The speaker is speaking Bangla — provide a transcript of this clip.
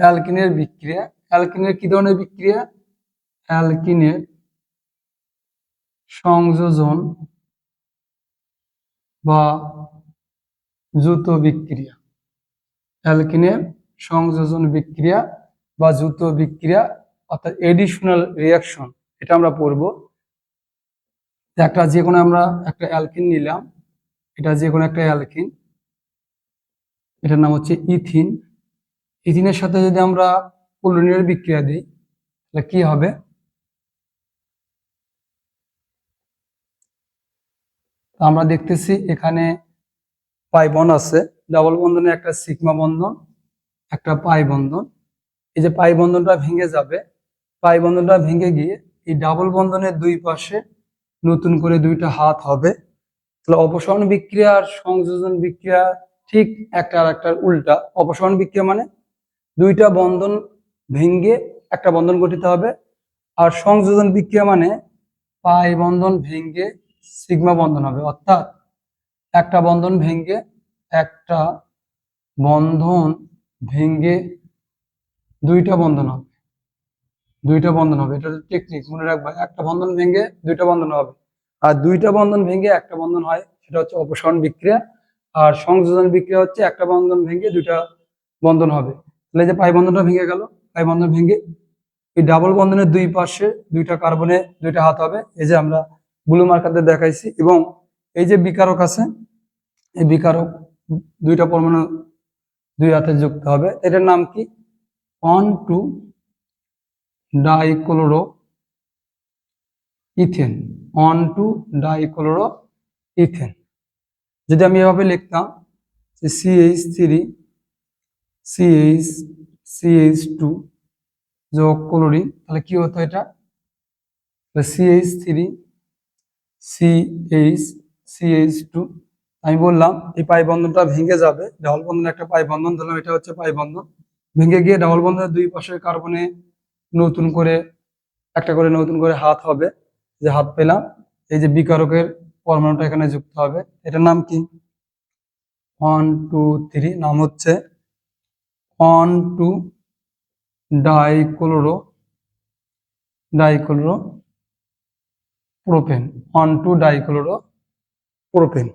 অ্যালকিনের বিক্রিয়া। অ্যালকিনের কি ধরনের বিক্রিয়া? অ্যালকিনের সংযোজন বা দ্রুত বিক্রিয়া। অ্যালকিনের সংযোজন বিক্রিয়া বা দ্রুত বিক্রিয়া অর্থাৎ এডিশনাল রিয়াকশন এটা আমরা পড়ব। একটা যে কোনো আমরা একটা অ্যালকিন নিলাম, এটা যে কোনো একটা অ্যালকিন, এটার নাম হচ্ছে ইথিন। ইথিনের সাথে যদি আমরা পোলোনিয়ার বিক্রিয়া দিই, তাহলে কি হবে? আমরা দেখতেছি এখানে পাই বন আছে, ডাবল বন্ধনে একটা সিগমা বন্ধন, একটা পাই বন্ধন। এই যে পাই বন্ধনটা ভেঙে যাবে, পাই বন্ধনটা ভেঙে গিয়ে এই ডাবল বন্ধনের দুই পাশে নতুন করে দুইটা হাত হবে। তাহলে অপসারণ বিক্রিয়া আর সংযোজন বিক্রিয়া ঠিক একটা আর একটার উল্টা। অপসারণ বিক্রিয়া মানে দুইটা বন্ধন ভেঙে একটা বন্ধন গঠিত হবে। আর সংযোজন বিক্রিয়া মানে পাই বন্ধন ভেঙে সিগমা বন্ধন হবে। অর্থাৎ একটা বন্ধন ভেঙে একটা বন্ধন ভেঙে দুইটা বন্ধন হবে। দুইটা বন্ধন হবে। এটা টেকনিক মনে রাখবা। একটা বন্ধন ভেঙে দুইটা বন্ধন হবে। আর দুইটা বন্ধন ভেঙে একটা বন্ধন হয়, সেটা হচ্ছে অপসারণ বিক্রিয়া। আর সংযোজন বিক্রিয়া হচ্ছে একটা বন্ধন ভেঙে দুইটা বন্ধন হবে। তাহলে যে পাই বন্ধনটা ভেঙে গেল, পাই বন্ধন ভেঙে এই ডাবল বন্ধনের দুই পাশে দুইটা কার্বনে দুইটা হাত হবে। এই যে আমরা ব্লু মার্কারদের দেখাইছি এবং এই যে বিকারক আছে, এই বিকারক দুইটা পরমাণু দুই হাতে যুক্ত হবে। এটার নাম কি? One two dichloroethane one two dichloroethane যদি আমি এভাবে লিখতাম যে CH three CH CH two যোগ ক্লোরিন তাহলে কি হতো এটা? CH three CH CH two আমি বললাম, এই পাই বন্ধনটা ভেঙে যাবে ডাবল বন্ধন একটা পাই বন্ধন, ধরলাম এটা হচ্ছে পাই বন্ধন। ভেঙে গিয়ে ডাবল বন্ধনের দুই পাশের কার্বনে নতুন করে, একটা করে নতুন করে হাত হবে। যে হাত পেলাম, এই যে বিকারকের পরমাণুটা এখানে যুক্ত হবে। এটার নাম কি? ওয়ান টু থ্রি নাম হচ্ছে one two dichloro dichloropropane one two dichloropropane